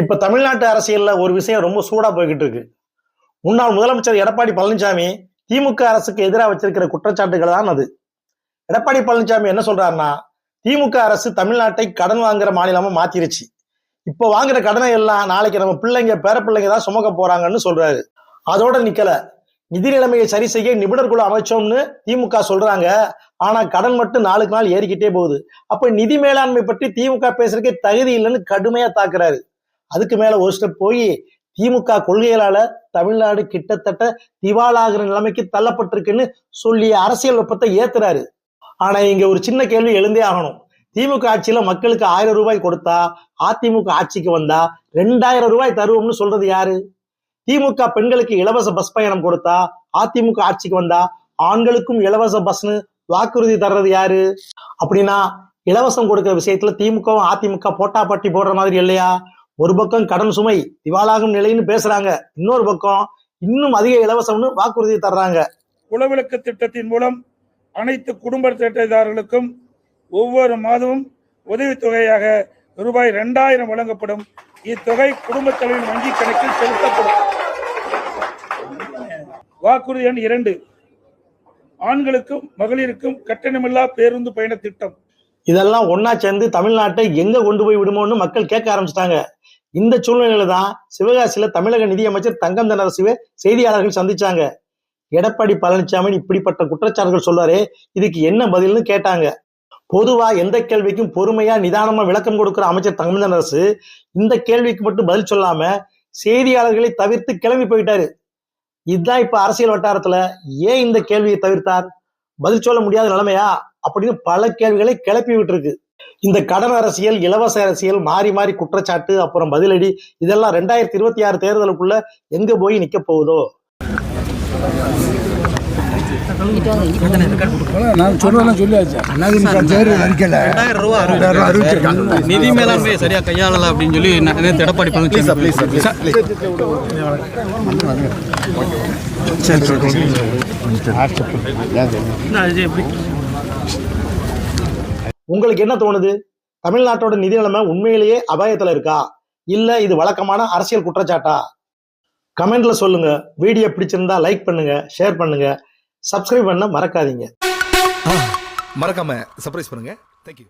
இப்ப தமிழ்நாட்டு அரசியல்ல ஒரு விஷயம் ரொம்ப சூடா போய்கிட்டு இருக்கு. முன்னாள் முதலமைச்சர் எடப்பாடி பழனிசாமி திமுக அரசுக்கு எதிராக வச்சிருக்கிற குற்றச்சாட்டுகள் தான் அது. எடப்பாடி பழனிசாமி என்ன சொல்றாருன்னா திமுக அரசு தமிழ்நாட்டை கடன் வாங்குற மாநிலமா மாத்திருச்சு. இப்போ வாங்குற கடனை எல்லாம் நாளைக்கு நம்ம பிள்ளைங்க பேர பிள்ளைங்க தான் சுமக்க போறாங்கன்னு சொல்றாரு. அதோட நிக்கல. நிதி நிலைமையை சரி செய்ய நிபுணர் குழு அமைச்சோம்னு திமுக சொல்றாங்க. ஆனா கடன் மட்டும் நாளுக்கு நாள் ஏறிக்கிட்டே போகுது. அப்ப நிதி மேலாண்மை பற்றி திமுக பேசுறதுக்கே தகுதி இல்லைன்னு கடுமையா தாக்குறாரு. அதுக்கு மேல ஒரு ஸ்டெப் போய் திமுக கொள்கைகளால தமிழ்நாடு கிட்டத்தட்ட திவாலாகிற நிலைமைக்கு தள்ளப்பட்டிருக்குன்னு சொல்லி அரசியல் வெப்பத்தை ஏத்துறாரு. ஆனா இங்க ஒரு சின்ன கேள்வி எழுந்தே ஆகணும். திமுக ஆட்சியில மக்களுக்கு ஆயிரம் ரூபாய் கொடுத்தா அதிமுக ஆட்சிக்கு வந்தா ரெண்டாயிரம் ரூபாய் தருவோம்னு சொல்றது யாரு? திமுக பெண்களுக்கு இலவச பஸ் பயணம் கொடுத்தா அதிமுக ஆட்சிக்கு வந்தா ஆண்களுக்கும் இலவச பஸ்னு வாக்குறுதி தர்றது யாரு? அப்படின்னா இலவசம் கொடுக்கிற விஷயத்துல திமுகவும் அதிமுக போட்டா பட்டி போடுற மாதிரி இல்லையா? ஒரு பக்கம் கடன் சுமை திவாலாகும் நிலைன்னு பேசுறாங்க இன்னொரு பக்கம் இன்னும் அதிக இலவசம்னு வாக்குறுதி தர்றாங்க. குலவிளக்கு திட்டத்தின் மூலம் அனைத்து குடும்ப திட்டதாரர்களுக்கும் ஒவ்வொரு மாதமும் உதவித்தொகையாக ரூபாய் ரெண்டாயிரம் வழங்கப்படும். இத்தொகை குடும்பத் தலைவரின் வங்கிக் கணக்கில் செலுத்தப்படும். வாக்குறுதி எண் இரண்டு. ஆண்களுக்கும் மகளிருக்கும் கட்டணமில்லா பேருந்து பயண திட்டம். இதெல்லாம் ஒன்னா சேர்ந்து தமிழ்நாட்டை எங்க கொண்டு போய் விடுமோன்னு மக்கள் கேட்க ஆரம்பிச்சிட்டாங்க. இந்த சூழ்நிலையில தான் சிவகாசியில தமிழக நிதியமைச்சர் தங்கம் தென்னரசுவே செய்தியாளர்கள் சந்திச்சாங்க. எடப்பாடி பழனிசாமி இப்படிப்பட்ட குற்றச்சாட்டுகள் சொல்றாரே இதுக்கு என்ன பதில்னு கேட்டாங்க. பொதுவா எந்த கேள்விக்கும் பொறுமையா நிதானமா விளக்கம் கொடுக்கிற அமைச்சர் தங்கம் அரசு இந்த கேள்விக்கு மட்டும் பதில் சொல்லாம செய்தியாளர்களை தவிர்த்து கிளம்பி போயிட்டாரு. இதுதான் இப்ப அரசியல் வட்டாரத்துல ஏன் இந்த கேள்வியை தவிர்த்தார்? பதில் சொல்ல முடியாத நிலைமையா? அப்படின்னு பல கேள்விகளை கிளப்பி விட்டுருக்கு. இந்த கடன் அரசியல் இலவச அரசியல் மாறி மாறி குற்றச்சாட்டு அப்புறம் பதிலடி இதெல்லாம் ரெண்டாயிரத்தி இருபத்தி ஆறு தேர்தலுக்குள்ள எங்க போய் நிக்க போகுதோ? நிதி மேலாண்மை சரியா கையாளல அப்படின்னு சொல்லி நே- நேத்து எடப்பாடி பழனிசாமி உங்களுக்கு என்ன தோணுது? தமிழ்நாட்டோட நிதி நிலைமை உண்மையிலேயே அபாயத்துல இருக்கா? இல்ல இது வழக்கமான அரசியல் குற்றச்சாட்டா? கமெண்ட்ல சொல்லுங்க. வீடியோ பிடிச்சிருந்தா லைக் பண்ணுங்க ஷேர் பண்ணுங்க. சப்ஸ்கிரைப் பண்ண மறக்காதீங்க. மறக்காம சர்ப்ரைஸ் பண்ணுங்க. தேங்க்யூ